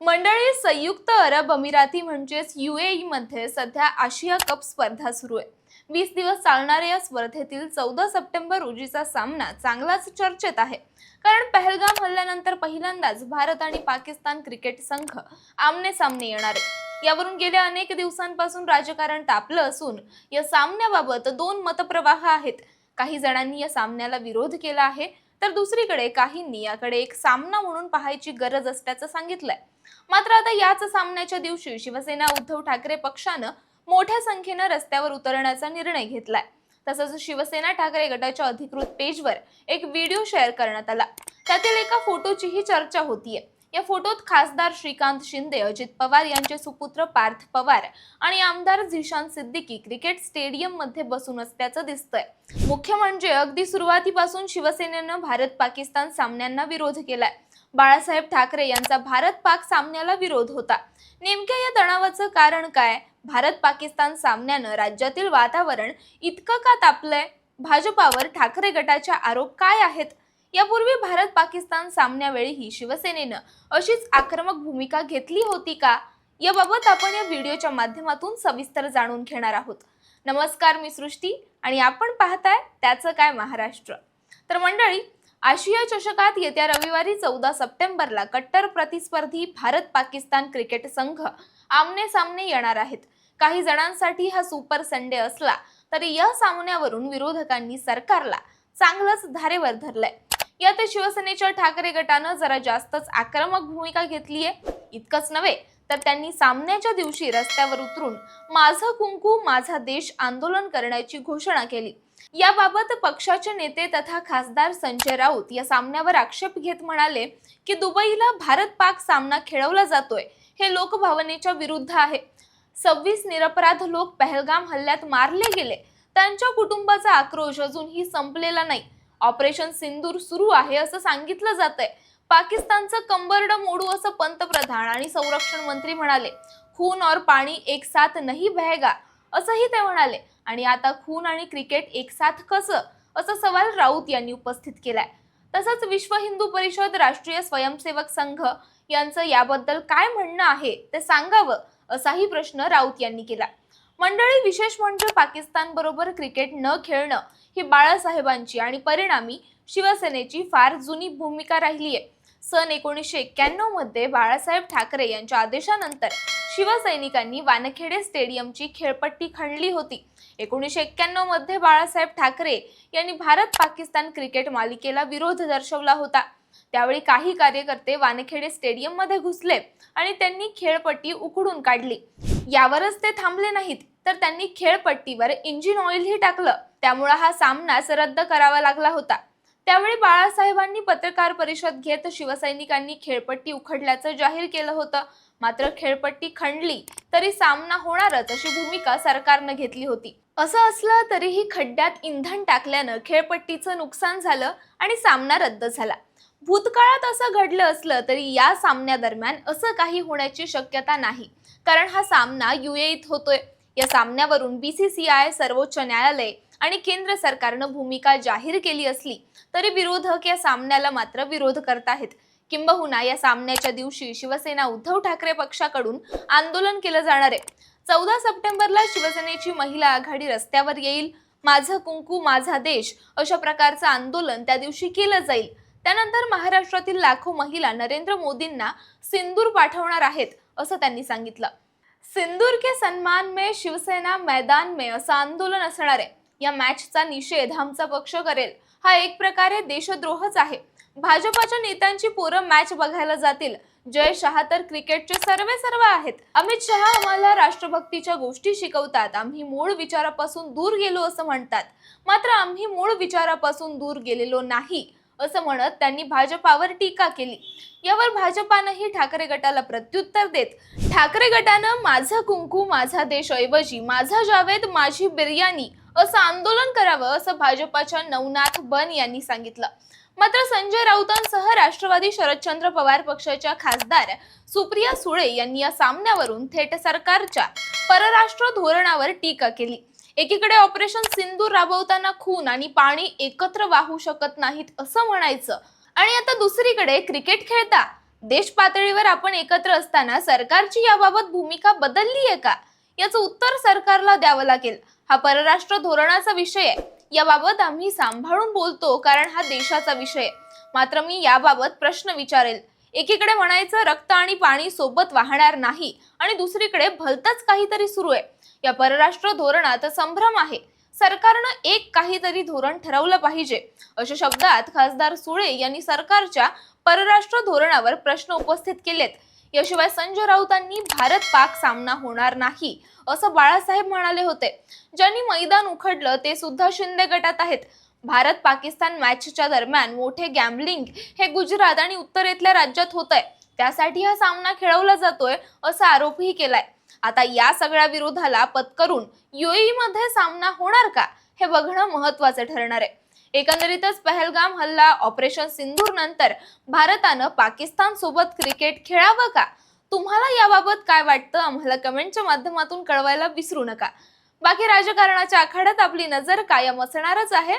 मंडळी संयुक्त अरब अमिराती म्हणजेच युएई मध्ये सध्या आशिया कप स्पर्धा सुरू आहे. वीस दिवस चालणाऱ्या या स्पर्धेतील चौदा सप्टेंबर रोजीचा सामना चांगलाच चर्चेत आहे. कारण पहलगाम हल्ल्यानंतर पहिल्यांदाच भारत आणि पाकिस्तान क्रिकेट संघ आमने सामने येणार आहे यावरून गेल्या अनेक दिवसांपासून राजकारण तापलं असून या सामन्याबाबत दोन मतप्रवाह आहेत. काही जणांनी या सामन्याला विरोध केला आहे तर दुसरीकडे काहींनी याकडे एक सामना म्हणून पाहायची गरज असल्याचं सांगितलंय. मात्र आता याच सामन्याच्या दिवशी शिवसेना उद्धव ठाकरे पक्षानं मोठ्या संख्येनं रस्त्यावर उतरण्याचा निर्णय घेतलाय. तसंच शिवसेना ठाकरे गटाच्या अधिकृत पेजवर एक व्हिडिओ शेअर करण्यात आला. त्यातील एका फोटोचीही चर्चा होतीये. या फोटोत खासदार श्रीकांत शिंदे अजित पवार यांचे सुपुत्र पार्थ पवार आणि आमदार झिशान सिद्दीकी क्रिकेट स्टेडियममध्ये बसून असल्याचं दिसतंय. मुख्य म्हणजे अगदी सुरुवातीपासून शिवसेनेनं भारत पाकिस्तान सामन्यांना विरोध केलाय. बाळासाहेब ठाकरे यांचा भारत पाक सामन्याला विरोध होता. नेमक्या या तणावाचं कारण काय? भारत पाकिस्तान सामन्यानं राज्यातील वातावरण इतकं का तापलंय? भाजपावर ठाकरे गटाचे आरोप काय आहेत? यापूर्वी भारत पाकिस्तान सामन्यावेळीही शिवसेनेनं अशीच आक्रमक भूमिका घेतली होती का? याबाबत आपण या व्हिडिओच्या माध्यमातून सविस्तर जाणून घेणार आहोत. नमस्कार मी सृष्टी आणि आपण पाहताय त्याचं काय महाराष्ट्र. तर मंडळी आशिया चषकात येत्या रविवारी चौदा सप्टेंबरला कट्टर प्रतिस्पर्धी भारत पाकिस्तान क्रिकेट संघ आमने सामने येणार आहेत. काही जणांसाठी हा सुपर संडे असला तरी या सामन्यावरून विरोधकांनी सरकारला चांगलंच धारेवर धरलंय. यात शिवसेनेच्या ठाकरे गटानं जरा जास्तच आक्रमक भूमिका घेतली आहे. इतकंच नव्हे तर त्यांनी सामन्याच्या दिवशी रस्त्यावर उतरून माझं कुंकू माझा देश आंदोलन करण्याची घोषणा केली. याबाबत पक्षाचे नेते तथा खासदार संजय राऊत या सामन्यावर आक्षेप घेत म्हणाले की दुबईला भारत पाक सामना खेळवला जातोय. हे लोकभावनेच्या विरुद्ध आहे. सव्वीस निरपराध लोक पहलगाम हल्ल्यात मारले गेले. त्यांच्या कुटुंबाचा आक्रोश अजूनही संपलेला नाही. ऑपरेशन सिंदूर सुरू आहे असं सांगितलं जात आहे पाकिस्तानचं कंबरड मोडू असं पंतप्रधान आणि संरक्षण मंत्री म्हणाले खून और पाणी एक साथ नाही बहेगा असंही ते म्हणाले. आणि आता खून आणि क्रिकेट एक साथ कसं? असा सवाल राऊत यांनी उपस्थित केलाय. तसंच विश्व हिंदू परिषद राष्ट्रीय स्वयंसेवक संघ यांचं याबद्दल काय म्हणणं आहे ते सांगावं असाही प्रश्न राऊत यांनी केला. मंडळी विशेष म्हणजे पाकिस्तान बरोबर क्रिकेट न खेळणं ही बाळासाहेबांची आणि परिणामी शिवसेनेची फार जुनी भूमिका राहिली आहे. सन एकोणीसशे एक्क्याण्णवमध्ये बाळासाहेब ठाकरे यांच्या आदेशानंतर शिवसैनिकांनी वानखेडे स्टेडियमची खेळपट्टी खणली होती. एकोणीसशे एक्क्याण्णवमध्ये बाळासाहेब ठाकरे यांनी भारत पाकिस्तान क्रिकेट मालिकेला विरोध दर्शवला होता. त्यावेळी काही कार्यकर्ते वानखेडे स्टेडियममध्ये घुसले आणि त्यांनी खेळपट्टी उकडून काढली. यावरच ते थांबले नाहीत. तर त्यांनी खेळपट्टीवर इंजिन ऑइलही टाकलं. त्यामुळे हा सामनाच रद्द करावा लागला होता. त्यावेळी बाळासाहेबांनी पत्रकार परिषद घेत शिवसैनिकांनी खेळपट्टी उखडल्याचं जाहीर केलं होतं. मात्र खेळपट्टी खंडली तरी सामना होणारच अशी भूमिका सरकारनं घेतली होती. असं असलं तरीही खड्ड्यात इंधन टाकल्यानं खेळपट्टीचं नुकसान झालं आणि सामना रद्द झाला. भूतकाळात असं घडलं असलं तरी या सामन्यादरम्यान असं काही होण्याची शक्यता नाही. कारण हा सामना युएईत होतोय. या सामन्यावरून बी सी सी आय सर्वोच्च न्यायालय आणि केंद्र सरकारनं भूमिका जाहीर केली असली तरी विरोधक या सामन्याला मात्र विरोध करत आहेत किंबहुना या सामन्याच्या दिवशी शिवसेना उद्धव ठाकरे पक्षाकडून आंदोलन केलं जाणार आहे. चौदा सप्टेंबरला शिवसेनेची महिला आघाडी रस्त्यावर येईल. माझं कुंकू माझा देश अशा प्रकारचं आंदोलन त्या दिवशी केलं जाईल. त्यानंतर महाराष्ट्रातील लाखो महिला नरेंद्र मोदींना सिंदूर पाठवणार आहेत असं त्यांनी सांगितलं. सिंदूर के सन्मान में शिवसेना मैदान में असं आंदोलन असणार आहे. या मॅचचा निषेध आमचा पक्ष करेल. हा एक प्रकारे देशद्रोहच आहे. भाजपाच्या नेत्यांची पोरं मॅच बघायला जातील. जय शहा तर क्रिकेटचे सर्वे सर्व आहेत. अमित शहा आम्हाला राष्ट्रभक्तीच्या गोष्टी शिकवतात. आम्ही मूळ विचारापासून दूर गेलो असं म्हणतात. मात्र आम्ही मूळ विचारापासून दूर गेलेलो नाही. असं म्हणत त्यांनी भाजपावर टीका केली. यावर भाजपानंही ठाकरे गटाला प्रत्युत्तर देत ठाकरे गटानं माझा कुंकू माझा देश ऐवजी माझा जावेद माझी बिर्याणी असं आंदोलन करावं असं भाजपाच्या नवनाथ बन यांनी सांगितलं. मात्र संजय राऊतांसह राष्ट्रवादी शरदचंद्र पवार पक्षाच्या खासदार सुप्रिया सुळे यांनी या सामन्यावरून थेट सरकारच्या परराष्ट्र धोरणावर टीका केली. एकीकडे ऑपरेशन सिंदूर राबवताना खून आणि पाणी एकत्र वाहू शकत नाहीत असं म्हणायचं. आणि आता दुसरीकडे क्रिकेट खेळता. देश पातळीवर आपण एकत्र असताना सरकारची याबाबत भूमिका बदलली आहे का? याचं उत्तर सरकारला द्यावं लागेल. हा परराष्ट्र धोरणाचा विषय आहे. याबाबत आम्ही सांभाळून बोलतो कारण हा देशाचा विषय मात्र मी याबाबत प्रश्न विचारेल. एकीकडे म्हणायचं रक्त आणि पाणी सोबत वाहणार नाही आणि दुसरीकडे भलतच काहीतरी सुरू आहे. या परराष्ट्र धोरणात संभ्रम आहे. सरकारनं एक काहीतरी धोरण ठरवलं पाहिजे. अशा शब्दात खासदार सुळे यांनी सरकारच्या परराष्ट्र धोरणावर प्रश्न उपस्थित केलेत. याशिवाय संजय राऊतांनी भारत पाक सामना होणार नाही असं बाळासाहेब म्हणाले होते. ज्यांनी मैदान उखडलं ते सुद्धा शिंदे गटात आहेत. भारत पाकिस्तान मॅचच्या दरम्यान मोठे गॅम्बलिंग हे गुजरात आणि उत्तरेतल्या राज्यात होत आहे त्यासाठी हा सामना खेळवला जातोय असा आरोपही केलाय. आता या सगळ्या विरोधाला पत्करून युएई मध्ये सामना होणार का हे बघणं महत्वाचं ठरणार आहे. एकंदरीतच पहलगाम हल्ला ऑपरेशन सिंधूर नंतर भारतानं पाकिस्तान सोबत क्रिकेट खेळावं का? तुम्हाला याबाबत काय वाटतं? आम्हाला कमेंटच्या माध्यमातून कळवायला विसरू नका. बाकी राजकारणाच्या आखाड्यात आपली नजर कायम असणारच आहे.